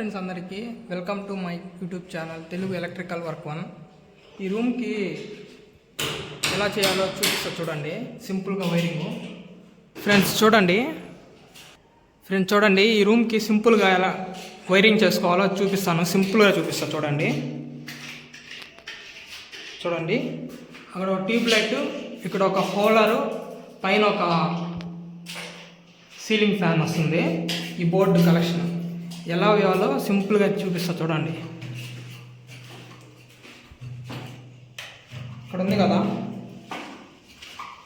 Friends అందరికీ welcome to my YouTube channel Telugu electrical work one ఈ రూమ్కి ఎలా చేయాలో చూపిస్తా చూడండి. సింపుల్గా వైరింగ్ ఫ్రెండ్స్ చూడండి. ఫ్రెండ్స్ చూడండి. ఈ రూమ్కి సింపుల్గా ఎలా వైరింగ్ చేసుకోవాలో చూపిస్తాను. సింపుల్గా చూపిస్తా చూడండి. చూడండి. అక్కడ ఒక ట్యూబ్ లైట్ ఇక్కడ ఒక హోలరు పైన ఒక సీలింగ్ ఫ్యాన్ వస్తుంది. ఈ బోర్డు కలెక్షన్ ఎలా వేయాలో సింపుల్గా చూపిస్తా చూడండి. ఇక్కడ ఉంది కదా.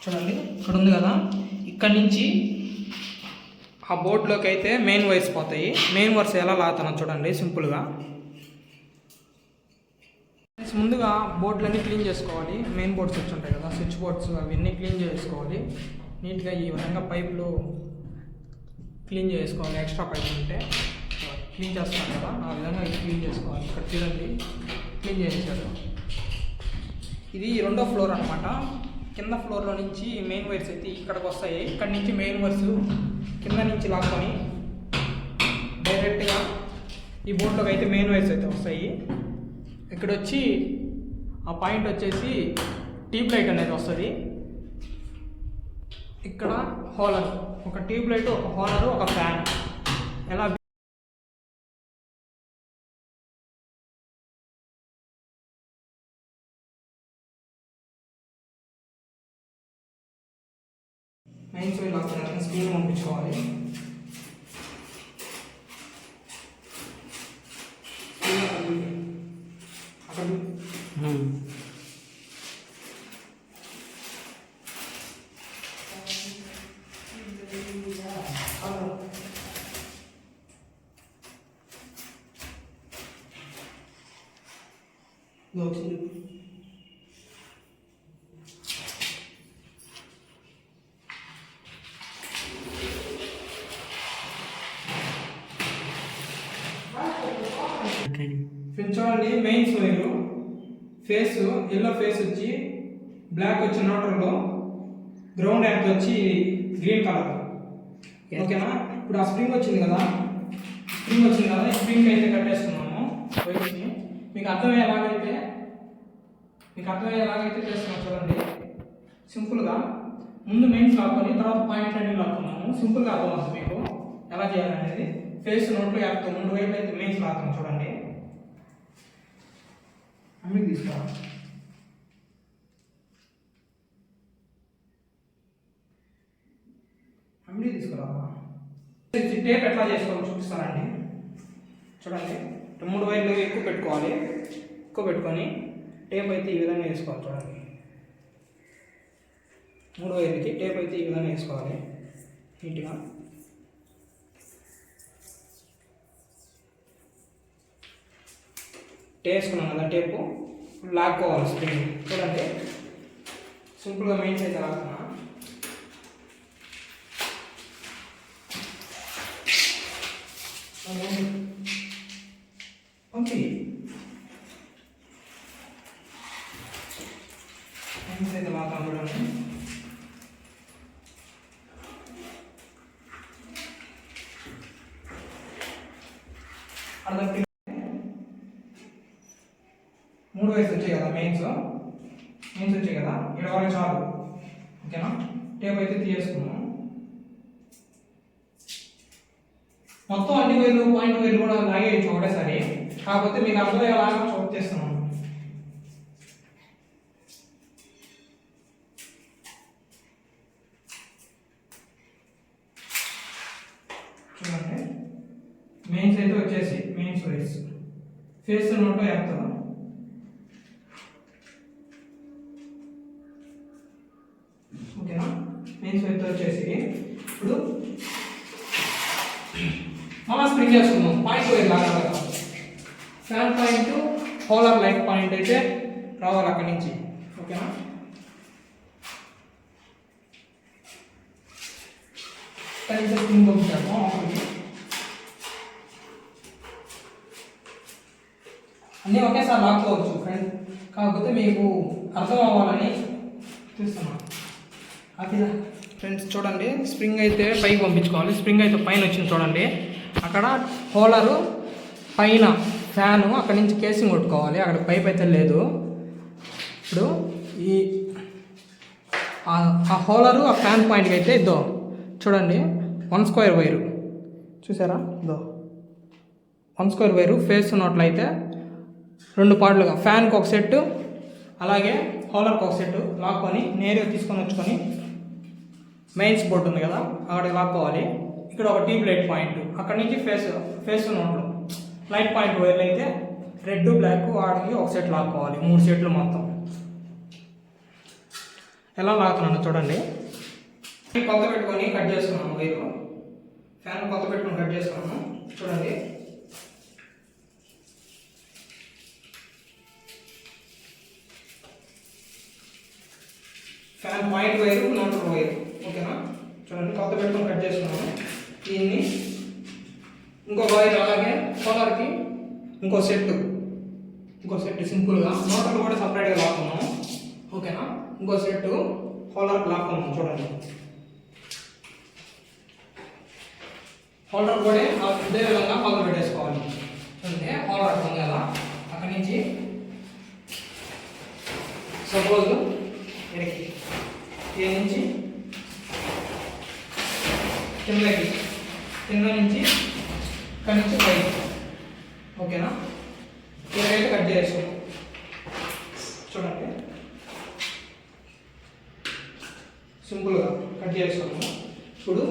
చూడండి ఇక్కడ ఉంది కదా. ఇక్కడ నుంచి ఆ బోర్డులోకి అయితే మెయిన్ వైర్స్ పోతాయి. మెయిన్ వైర్స్ ఎలా లాగుతానో చూడండి సింపుల్గా. ముందుగా బోర్డులన్నీ క్లీన్ చేసుకోవాలి. మెయిన్ బోర్డ్స్ వచ్చి ఉంటాయి కదా స్విచ్ బోర్డ్స్ అవన్నీ క్లీన్ చేసుకోవాలి. నీట్గా ఈ విధంగా పైపులు క్లీన్ చేసుకోవాలి. ఎక్స్ట్రా పైపులు ఉంటే. క్లీన్ చేస్తాం కదా ఆ విధంగా ఇది క్లీన్ చేసుకోవాలి. ఇక్కడ చూడండి క్లీన్ చేయించారు. ఇది రెండో ఫ్లోర్ అనమాట కింద ఫ్లోర్లో నుంచి మెయిన్ వైర్స్ అయితే ఇక్కడికి వస్తాయి. ఇక్కడ నుంచి మెయిన్ వైర్స్ కింద నుంచి లాక్కొని డైరెక్ట్గా ఈ బోర్డులోకి అయితే మెయిన్ వైర్స్ అయితే వస్తాయి. ఇక్కడ వచ్చి ఆ పాయింట్ వచ్చేసి ట్యూబ్ లైట్ అనేది వస్తుంది. ఇక్కడ హోలర్ ఒక ట్యూబ్ లైట్ ఒక హోలర్ ఒక ఫ్యాన్. ఎలా మెయిన్ స్విచ్ అతను స్కూల్ పంపించుకోవాలి ఫ్రెండ్స్ చూడండి mains wire phase yellow phase వచ్చి బ్లాక్ వచ్చి నోటర్లో గ్రౌండ్ యాంప్ వచ్చి గ్రీన్ కలర్ ఓకేనా ఇప్పుడు ఆ స్ప్రింగ్ వచ్చింది కదా? స్ప్రింగ్ వచ్చింది కదా? ఈ స్ప్రింగ్ అయితే కట్టేస్తున్నాము. వైర్స్ని మీకు అర్థమయ్యేలాగైతే మీకు అర్థమయ్యేలాగైతే చేస్తున్నాం చూడండి. సింపుల్గా ముందు మెయిన్స్ లాక్కొని తర్వాత పాయింట్ అన్ని లాక్కున్నాము సింపుల్గా అర్థమవుతుంది మీకు. ఎలా చేయాలనేది? ఫేస్ నోట్లో యాప్తో మూడు వైపులు అయితే మెయిన్స్ లాక్కున్నాం చూడండి. అమ్మికి తీసుకో అమ్మిడి తీసుకురావా ఇది టేప్ ఎట్లా చేసుకోవాలో చూపిస్తానండి. చూడండి. మూడు వైర్లు ఎక్కువ పెట్టుకోవాలి. ఎక్కువ పెట్టుకొని టేప్ అయితే ఈ విధంగా వేసుకోవాలి చూడండి. మూడు వైర్లకి టేప్ అయితే ఈ విధంగా వేసుకోవాలి. నీట్గా. వేసుకున్నాం కదా టేపు లాక్కోవాలి స్ప్రింగ్ చూడండి సింపుల్గా మెయిన్స్ అయితే లాక్కున్నా పంపి మెయిన్స్ అయితే లాక్కాం చూడండి అర్థం మూడు వచ్చాయి కదా మెయిన్స్ మెయిన్స్ వచ్చాయి కదా ఇక్కడ వరకు చాలు. ఓకేనా? టేప్ అయితే తీయేసుకున్నాం మొత్తం అన్ని వేలు పాయింట్ వేలు కూడా లాగేయచ్చు ఒకటేసారి. కాకపోతే మీకు అర్థమయ్యేలాగా చోటు చేస్తున్నాం. చూడండి. మెయిన్స్ అయితే వచ్చేసి మెయిన్స్ వైస్. ఫేస్ నోట్లో వేస్తాం. ఓకేనా? మెయిన్స్ వైపు వచ్చేసి ఇప్పుడు మనం స్ప్రింగ్ చేసుకుందాం. పాయింట్ వైర్ లాగా ఫ్యాన్ పాయింట్ హోలర్ లైట్ పాయింట్ అయితే రావాలి అక్కడి నుంచి. ఓకేనా? టైం స్ప్రింగ్ పంపించాము అన్నీ ఒకేసారి లాక్కోవచ్చు ఫ్రెండ్ కాకపోతే మీకు అర్థం అవ్వాలని చూస్తున్నాను. ఫ్రెండ్స్ చూడండి స్ప్రింగ్ అయితే పైకి పంపించుకోవాలి. స్ప్రింగ్ అయితే పైన వచ్చింది చూడండి. అక్కడ హోలరు పైన ఫ్యాను అక్కడి నుంచి కేసింగ్ కొట్టుకోవాలి. అక్కడ పైప్ అయితే లేదు. ఇప్పుడు ఈ ఆ- హోలరు ఆ ఫ్యాన్ పాయింట్కి అయితే ఇద్దో. చూడండి వన్ స్క్వేర్ వైరు. చూసారా? ఇదో. వన్ స్క్వేర్ వైరు ఫేస్ ఉన్నట్లయితే రెండు పాటలుగా ఫ్యాన్కి ఒక సెట్టు అలాగే హోలర్కి ఒక సెట్టు లాక్కొని నేరుగా తీసుకొని వచ్చుకొని మెయిన్స్ బోర్డు ఉంది కదా అక్కడికి లాక్కోవాలి. ఇక్కడ ఒక ట్యూబ్ లైట్ పాయింట్. అక్కడ నుంచి ఫేస్ ఫేస్ నోట్లు లైట్ పాయింట్ వైర్లు అయితే రెడ్ బ్లాక్ వాడికి ఒక సెట్ లాక్కోవాలి మూడు సెట్లు మొత్తం. ఎలా లాగుతున్నాను చూడండి. కొత్త పెట్టుకొని కట్ చేస్తున్నాను వైరు ఫ్యాన్ కొత్త పెట్టుకొని కట్ చేసుకున్నాను. చూడండి. Fan point wire motor wire ఓకేనా? చూడండి కొత్త పెట్టుకొని కట్ చేసుకున్నాను దీన్ని ఇంకో వైర్ అలాగే సోలార్కి ఇంకో సెట్ ఇంకో సెట్ సింపుల్గా మోటార్ కూడా సపరేట్గా లాక్కున్నాము. ఓకేనా? ఇంకో సెట్ హోల్డర్కి లాక్కున్నాము చూడండి. హోల్డర్ కూడా ఇదే విధంగా పగలు పెట్టేసుకోవాలి. అంటే హోల్డర్ ఉంది కదా. అక్కడి నుంచి సపోజ్ ఇక్కడికి ఏ నుంచి కిందకి. కింద నుంచి ఇక్కడి నుంచి పైకి ఓకేనా? ఇలాగైతే కట్ చేసాము చూడండి. సింపుల్గా కట్ చేస్తాము ఇప్పుడు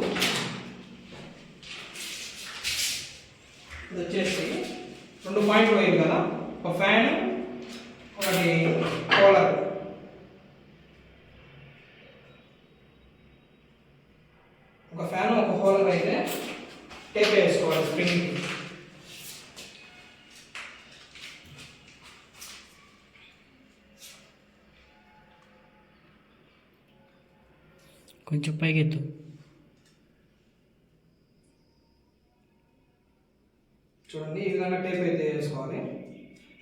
ఇది వచ్చేసి రెండు పాయింట్లు అయింది కదా. ఒక ఫ్యాన్ ఒకటి కూలర్ ఒక ఫ్యాన్ ఒక హోలర్ అయితే టేప్ స్ప్రింగ్కి కొంచెం పైకెత్తు. చూడండి ఈ విధంగా టేప్ అయితే వేసుకోవాలి.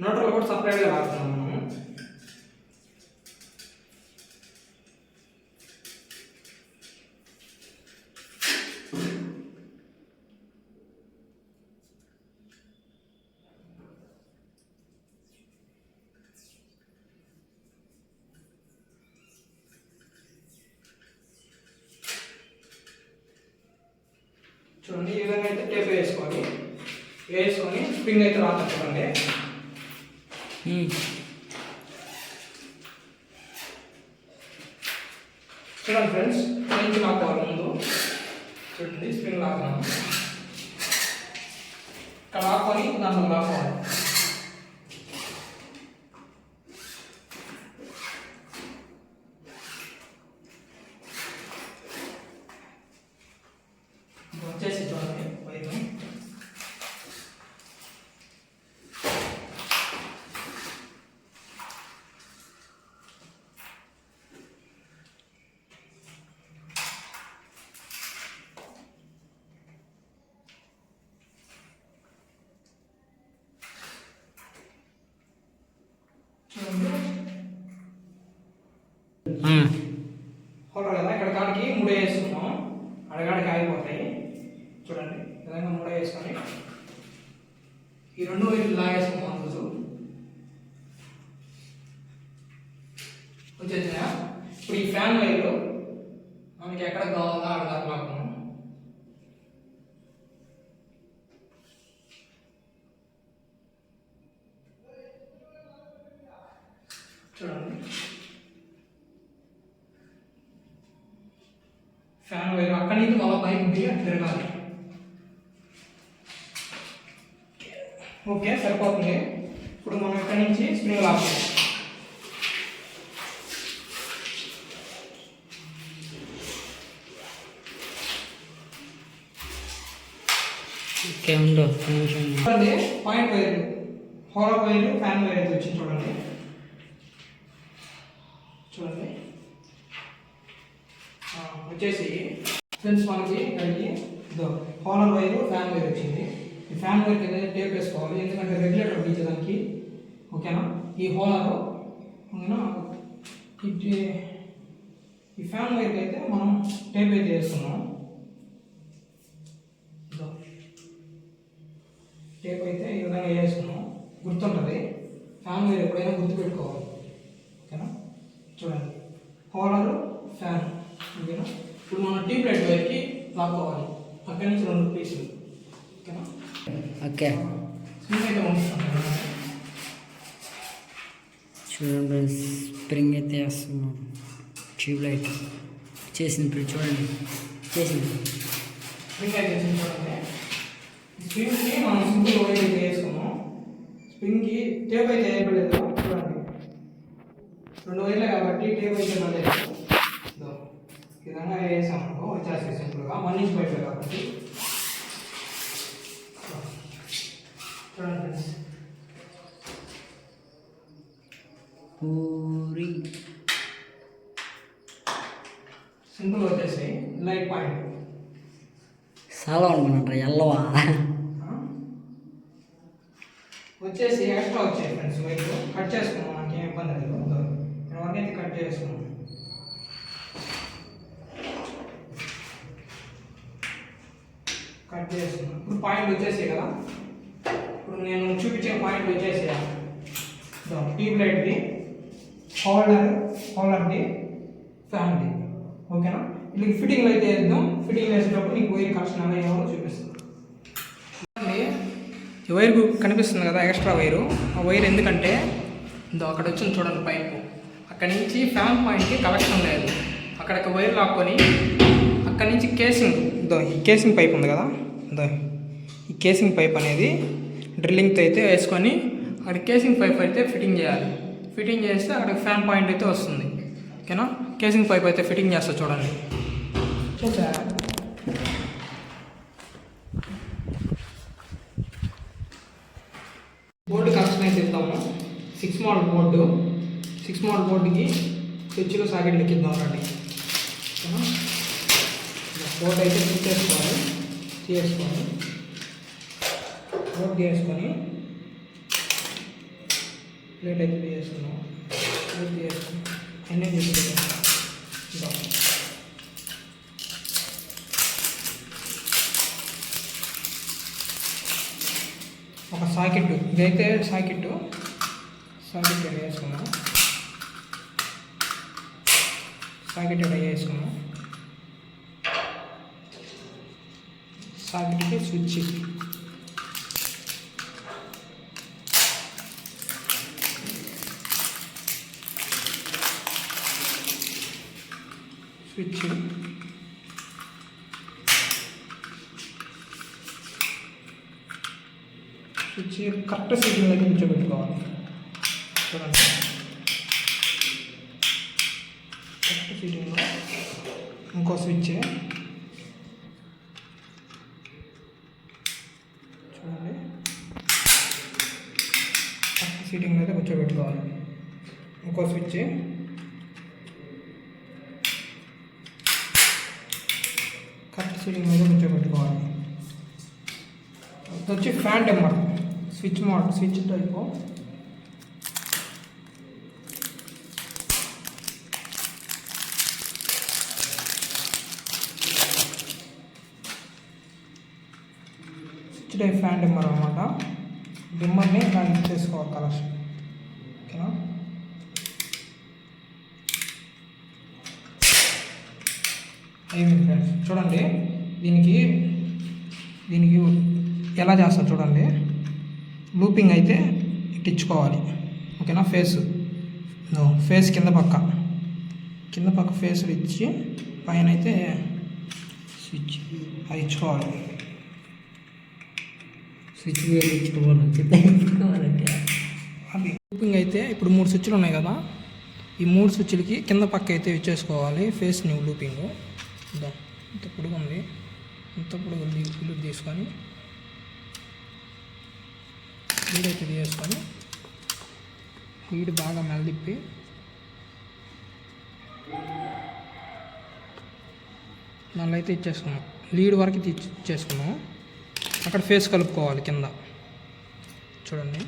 నోట్రల్ కూడా సపరేట్గా రాస్తున్నాం మనం. చూడండి ఈ విధంగా అయితే టేప్ వేసుకోవాలి వేసుకొని స్ప్రింగ్ అయితే రాత్రి చూడండి. చూడండి ఫ్రెండ్స్ నుంచి లాక్కోవాలి ముందు. చూడండి స్ప్రింగ్ లాక్కున్నాను ఇక్కడ లాక్కొని దాంట్లో లాక్కోవాలి ఇప్పుడు వచ్చేసి చూడండి వైపు చూడండి హోల్డర్ కదా ఇక్కడ కాడికి మూడే వేసుకున్నాం. అడగాడికి ఆగిపోతాయి. చూడండి విధంగా మూడే వేసుకొని ఈ రెండు వైపు లాగేసుకున్నాం రోజు వచ్చేసినా ఇప్పుడు ఈ ఫ్యాన్ వైరు మనకి ఎక్కడ కావాలా అడగాలి మాకు లాక్కున్నాం చూడండి ఫ్యాన్ వైర్ అక్కడి నుంచి అటు తిరగాలి? ఓకే సరిపోతుంది. ఇప్పుడు మనం ఇక్కడి నుంచి స్ప్రింగ్ ఓకే ఉండు చూడండి పాయింట్ వైర్ హోలర్ వైర్ ఫ్యాన్ వైర్ అయితే వచ్చింది చూడండి. చూడండి. వచ్చేసి ఫ్రెండ్స్ మనకి ఇక్కడికి ఇదో హోలర్ వైర్ ఫ్యాన్ వైర్ వచ్చింది. ఈ ఫ్యాన్ వైర్ కింద టేప్ వేసుకోవాలి ఎందుకంటే రెగ్యులేటర్ తీసేదానికి ఓకేనా ఈ హోలర్ ఓకేనా ఇది ఈ ఫ్యాన్ వైర్కి అయితే మనం టేప్ అయితే వేస్తున్నాం. ఇదో టేప్ అయితే ఈ విధంగా వేసుకున్నాం గుర్తుంటుంది. ఫ్యాన్ వైర్ ఎప్పుడైనా గుర్తుపెట్టుకోవాలి. ఓకేనా చూడండి. హోలరు ఫ్యాన్ ఓకేనా ఇప్పుడు మనం ట్యూబ్ లైట్ వైర్కి లాక్కోవాలి అక్కడి నుంచి రెండు పీసులు. ఓకేనా? ఓకే. స్ప్రింగ్ అయితే చూడండి స్ప్రింగ్ అయితే వేస్తున్నాం. Tube light. చేసింది ఇప్పుడు చూడండి. చేసింది. స్ప్రింగ్ అయితే చూడండి. స్ప్రింగ్కి మనం సింపుల్ వైర్ అయితే వేసుకున్నాం. స్ప్రింగ్కి టేప్ అయితే వేయబడలేదు చూడండి. రెండు వైర్లే కాబట్టి టేప్ అయితే మళ్ళీ విధంగా వేసాం అనుకో వచ్చేసి సింపుల్గా. వన్ ఇంచ్ పైప్ కాబట్టి చూడండి ఫ్రెండ్స్. పూరి. సింపుల్ వచ్చేసి లైట్ పాయింట్. చాలా అనుకున్నారా ఎల్లవా? వచ్చేసి ఎక్స్ట్రా వచ్చాయి ఫ్రెండ్స్ వైట్ కట్ చేసుకున్నాం మనకి ఏం ఇబ్బంది లేదు. ఇదో, ఇక్కడ వరకు అయితే కట్ చేసుకున్నాం కట్ చేసుకున్నాం ఇప్పుడు పాయింట్ వచ్చేసాయి కదా. ఇప్పుడు నేను చూపించిన పాయింట్ వచ్చేసాయి ట్యూబ్ లైట్ది హోల్డర్ హోల్డర్ది ఫ్యాన్ది ఓకేనా వీళ్ళకి ఫిట్టింగ్ అయితే వేద్దాం. ఫిట్టింగ్ వేసేటప్పుడు నీకు వైర్ కనెక్షన్ ఎలా అయ్యామో చూపిస్తాను. చూడండి, ఈ వైర్ కనిపిస్తుంది కదా ఎక్స్ట్రా వైరు ఆ వైర్ ఎందుకంటే ఇందో అక్కడ వచ్చింది చూడండి పైపు అక్కడి నుంచి ఫ్యాన్ పాయింట్కి కనెక్షన్ లేదు. అక్కడ ఒక వైర్ లాక్కొని అక్కడి నుంచి కేసింగ్ ఇదో ఈ కేసింగ్ పైప్ ఉంది కదా. ఇదో ఈ కేసింగ్ పైప్ అనేది డ్రిల్లింగ్తో అయితే వేసుకొని అక్కడ కేసింగ్ పైప్ అయితే ఫిట్టింగ్ చేయాలి. ఫిట్టింగ్ చేస్తే అక్కడ ఫ్యాన్ పాయింట్ అయితే వస్తుంది. ఓకేనా? కేసింగ్ పైప్ అయితే ఫిట్టింగ్ చేస్తా చూడండి. బోర్డు కనెక్షన్ అయితే ఇద్దాము. Six model board six model బోర్డుకి స్విచ్లు సాకెట్లు ఇద్దాం రండి. బోర్డు అయితే ఫిట్ చేసుకోవాలి. చేసుకోవాలి. నోట్ చేసుకొని ప్లేట్ అయితే చేసుకున్నాం ప్లేట్ చేసుకుని అన్నీ చేసుకుంటాం ఒక సాకెట్ ఇదైతే సాకెట్ సాకెట్ ఇక్కడ వేసుకున్నాం సాకెట్ ఇక్కడ వేసుకున్నాం సాకెట్కి switch switch. Switch correct signal అయితే కూర్చోబెట్టుకోవాలి చూడండి. కరెక్ట్ సీటింగ్లో ఇంకో స్విచ్. చూడండి. కరెక్ట్ సీటింగ్ అయితే కూర్చోబెట్టుకోవాలి. ఇంకో స్విచ్. ఫస్ట్ సీటింగ్ మీద కూర్చోబెట్టుకోవాలి. ఇది వచ్చి fan dimmer. Switch mode switch type. Switch type fan dimmer అనమాట డిమ్మర్ని దానికి చేసుకోవాలి కలెక్షన్ ఓకేనా అయిపోయింది ఫ్రెండ్స్ చూడండి. దీనికి దీనికి ఎలా చేస్తారు చూడండి. లూపింగ్ అయితే ఇట్టించుకోవాలి. ఓకేనా? ఫేస్. ఫేస్ కింద పక్క. కింద పక్క ఫేస్ ఇచ్చి పైన అయితే స్విచ్ అది ఇచ్చుకోవాలి. స్విచ్ ఇచ్చుకోవాలంటే అది లూపింగ్ అయితే ఇప్పుడు మూడు స్విచ్లు ఉన్నాయి కదా. ఈ మూడు స్విచ్లకి కింద పక్క అయితే ఇచ్చేసుకోవాలి. Phase new looping. ఇదో. ఇంత పొడుగు ఉంది. ఇంత పొడుగు లీడ్ తీసుకొని. లీడ్ అయితే తీసుకొని లీడ్ బాగా మెలదిప్పి దానిలో అయితే ఇచ్చేసుకున్నాం. లీడ్ వరకు ఇది ఇచ్చేసుకున్నాం అక్కడ ఫేస్ కలుపుకోవాలి కింద. చూడండి.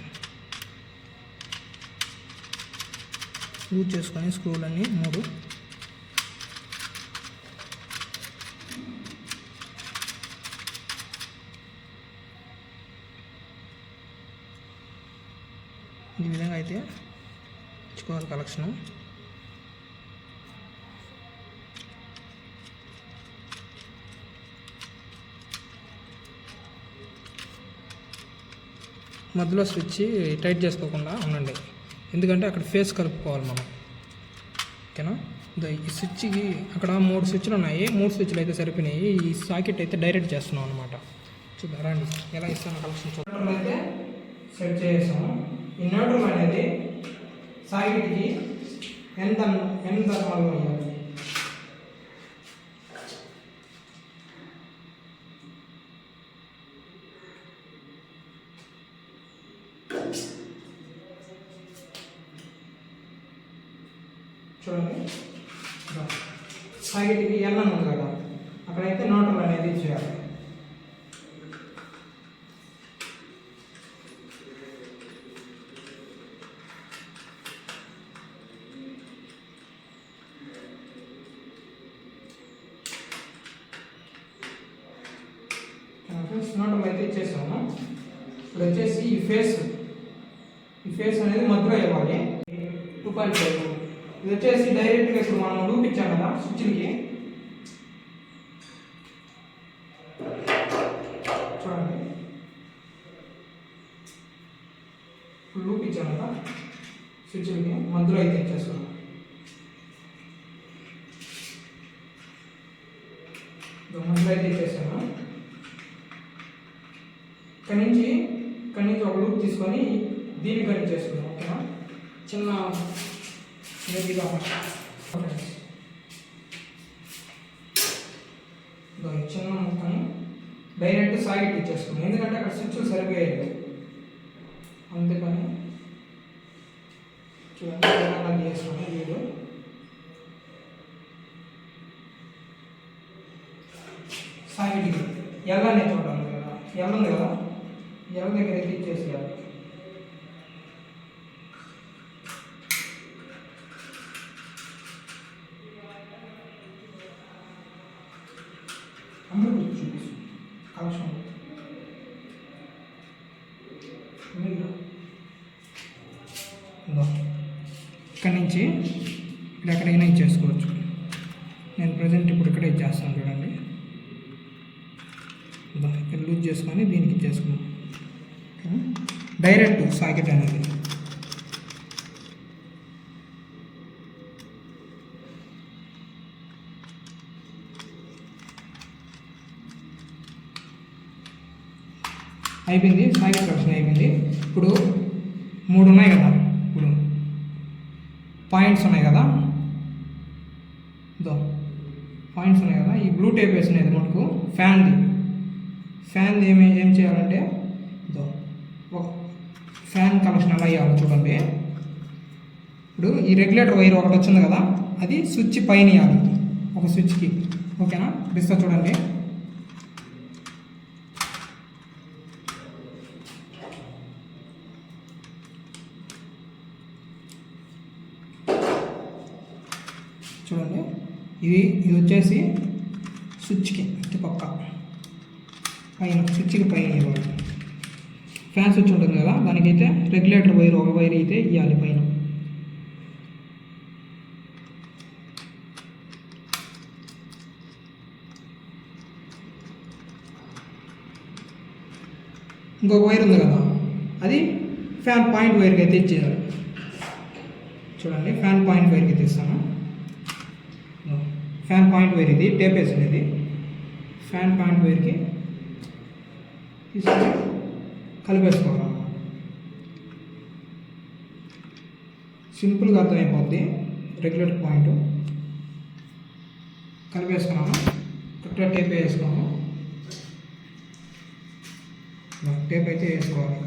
యూజ్ చేసుకొని స్క్రూలన్నీ మూడు అయితే ఇచ్చుకోవాలి కలెక్షను. మధ్యలో స్విచ్ టైట్ చేసుకోకుండా ఉండండి. ఎందుకంటే అక్కడ ఫేస్ కలుపుకోవాలి మనం. ఓకేనా? ఈ స్విచ్కి అక్కడ మూడు స్విచ్లు ఉన్నాయి. మూడు స్విచ్లు అయితే సరిపోయినాయి. ఈ సాకెట్ అయితే డైరెక్ట్ చేస్తున్నాం అనమాట చూద్దాం రండి. ఎలా ఇస్తాను కలెక్షన్ చూడండి అయితే సెట్ చేసాము ఈ న్యూట్రల్ అనేది సాకెట్కి ఎంత ఎంత ధర్మాలు వేయాలి చూడండి ఇదో. సాకెట్కి ఎన్న ఉంది కదా అక్కడైతే న్యూట్రల్ అనేది చేయాలి ఫ్రెండ్స్ న్యూట్రల్ అయితే ఇచ్చేసాము ఇప్పుడు వచ్చేసి ఈ ఫేస్ ఈ ఫేస్ అనేది మధ్యలో ఇవ్వాలి. Two point five. ఇది వచ్చేసి డైరెక్ట్గా ఇప్పుడు మనం లూప్ ఇచ్చాం కదా స్విచ్లకి చూడండి. ఇప్పుడు లూప్ ఇచ్చాం కదా స్విచ్లకి మధ్యలో అయితే ఇచ్చేస్తున్నాం. మధ్యలో అయితే ఇచ్చేసాను ఇక్కడి నుంచి ఇక్కడి నుంచి ఒక లూప్ తీసుకొని దీన్ని కట్ చేసుకుందాం ఓకేనా? చిన్న ఏదిగా ఇదో చిన్న మొత్తం డైరెక్ట్ సాకెట్ ఇచ్చేసుకున్నాం ఎందుకంటే అక్కడ స్విచ్లు సరిపోయాయి అందుకని చూడండి ఇలా వీడు వీడు సాకెట్కి ఎల్లనే చూడండి కదా ఎల్ల ఉంది కదా? ఎవరి దగ్గర ఎక్కిచ్చేసేయాలి? డైరెక్ట్ సాకెట్ అనేది అయిపోయింది సాకెట్ కనెక్షన్ అయిపోయింది. ఇప్పుడు మూడు ఉన్నాయి కదా ఇప్పుడు పాయింట్స్ ఉన్నాయి కదా. ఇదో పాయింట్స్ ఉన్నాయి కదా. ఈ బ్లూ టేప్ వేసినది మటుకు ఫ్యాన్ది ఫ్యాన్ ఏమి ఏం చేయాలంటే ఇదో ఒక ఫ్యాన్ కనెక్షన్ చూడండి. ఇప్పుడు ఈ రెగ్యులేటర్ వైర్ ఒకటి వచ్చింది కదా అది స్విచ్ పైన ఇవ్వాలి ఒక స్విచ్కి. ఓకేనా? బిస్తా చూడండి. చూడండి. ఇది ఇది వచ్చేసి స్విచ్కి పక్క. పైన స్విచ్కి పైన ఇవ్వాలి. ఫ్యాన్ స్విచ్ ఉంటుంది కదా దానికైతే రెగ్యులేటర్ వైర్ ఒక వైర్ అయితే ఇవ్వాలి పైన. ఇంకొక వైర్ ఉంది కదా అది ఫ్యాన్ పాయింట్ వైర్కి అయితే ఇచ్చేయాలి. చూడండి ఫ్యాన్ పాయింట్ వైర్కి అయితే ఇస్తాను. ఫ్యాన్ పాయింట్ వైర్ ఇది టేప్ వేసినది ఫ్యాన్ పాయింట్ వైర్కి తీసుకొని కలిపేసుకోవాలి. సింపుల్గా అర్థమైపోద్ది. రెగ్యులేటర్ పాయింట్ కలిపేసుకున్నాము. కరెక్ట్గా టేప్ వేసుకున్నాము. టేప్ అయితే వేసుకోవాలి.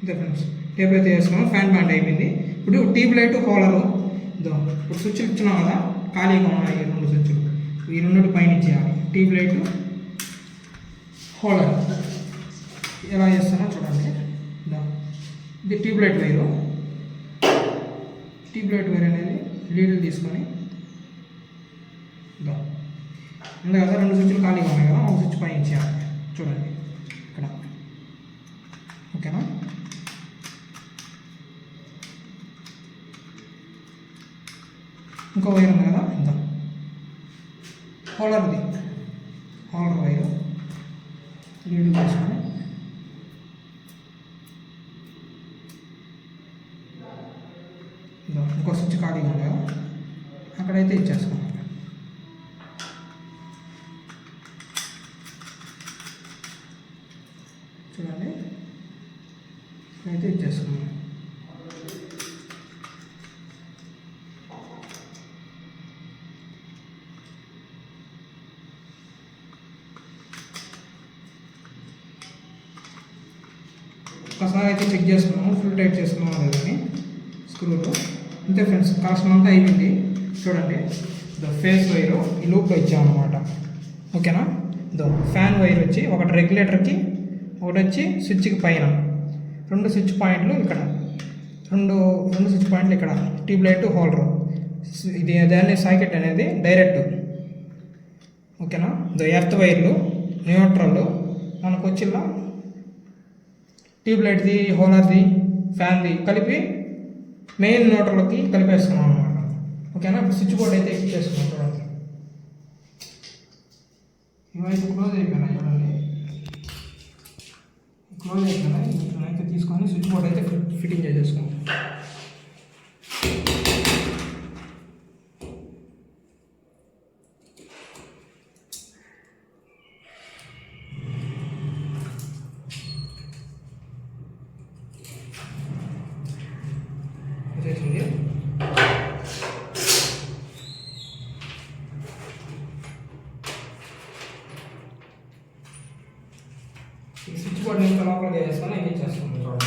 అంతే ఫ్రెండ్స్ టేప్ అయితే వేసుకున్నాము. ఫ్యాన్ బ్యాండ్ అయిపోయింది. ఇప్పుడు ట్యూబ్ లైట్ హోలరు ఇదో ఇప్పుడు స్విచ్లు ఇచ్చినాం కదా. ఖాళీగా ఉన్నాయి రెండు స్విచ్లు ఈ రెండు పైన ఇచ్చేయాలి ట్యూబ్ లైట్ హోలర్ ఎలా చేస్తానో చూడండి. ఇది. Tube light wire tube light wire అనేది లీడ్లు తీసుకొని ఇదో. ఉంది కదా రెండు స్విచ్లు ఖాళీగా ఉన్నాయి కదా ఒక స్విచ్ పైన ఇచ్చేయాలి. చూడండి. ఓకేనా? ఇంకో వైర్ ఉంది కదా ఇంత హోల్డర్ది హోల్డర్ వైర్ లీడ్ చేసుకొని ఇంకో స్విచ్ ఖాళీగా ఉంది అక్కడైతే ఇచ్చేసుకున్నాం చూడండి అయితే ఇచ్చేసుకున్నాం ఒకసారి అయితే చెక్ చేసుకున్నాము ఫుల్ టైట్ చేసుకున్నాము లేదని స్క్రూలు అంతే ఫ్రెండ్స్ కనెక్షన్ అంతా అయిపోయింది. చూడండి. ద ఫేస్ వైర్ ఈ లూప్లో ఇచ్చామన్నమాట. ఓకేనా దో ఫ్యాన్ వైర్ వచ్చి ఒకటి రెగ్యులేటర్కి ఒకటి వచ్చి స్విచ్కి పైన. రెండు స్విచ్ పాయింట్లు ఇక్కడ. రెండు రెండు స్విచ్ పాయింట్లు ఇక్కడ. ట్యూబ్ లైట్ హోల్డర్ ఇది దాన్ని సాకెట్ అనేది డైరెక్ట్ ఓకేనా ద ఎర్త్ వైర్లు న్యూట్రల్ మనకు వచ్చిన ట్యూబ్లైట్ది హోలర్ది ఫ్యాన్ది కలిపి మెయిన్ మోటార్లోకి కలిపేస్తున్నాం అనమాట ఓకేనా? స్విచ్ బోర్డ్ అయితే ఎక్కించేసుకున్నాం చూడండి ఇవైతే క్లోజ్ అయిపోయినాయి చూడండి. క్లోజ్ అయిపోయినాయి అయితే తీసుకొని స్విచ్ బోర్డ్ అయితే ఫిట్టింగ్ చేసేసుకున్నాం వచ్చేసింది ఈ స్విచ్ బోర్డ్ ఇంకా లోపలికి వేసుకొని ఎక్కించేస్తాం చూడండి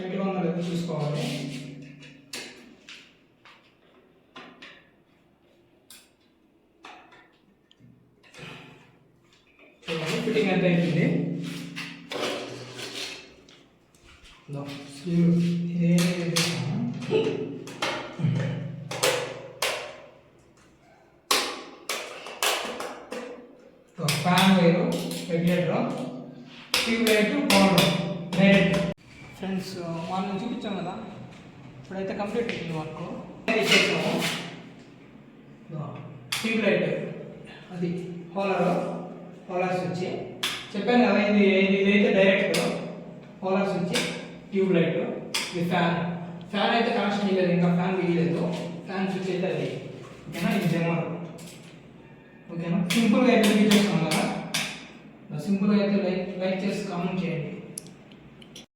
స్ట్రైట్గా ఉందో లేదో చూసుకోవాలి. చూడండి ఫిట్టింగ్ ఎంత అయిపోయింది? Fan wire regulator. Tube light power చూపించాం కదా. ఇప్పుడైతే కంప్లీట్ అవుతుంది వర్క్ ఇచ్చేసాము ట్యూబ్ లైట్ అది హోలర్ హోలర్ స్విచ్ చెప్పాను కదా ఇది ఇదైతే డైరెక్ట్ హోలర్ స్విచ్ ట్యూబ్ లైట్ ఇది ఫ్యాన్ ఫ్యాన్ అయితే కనెక్షన్ ఇవ్వలేదు ఇంకా ఫ్యాన్ వేయలేదు. ఫ్యాన్ స్విచ్ అయితే అది. ఓకేనా ఇది జమర్ ఓకేనా సింపుల్గా అయితే చూపిస్తున్నాం కదా. సింపుల్గా అయితే లైక్ లైక్ చేసి కామెంట్ చేయండి.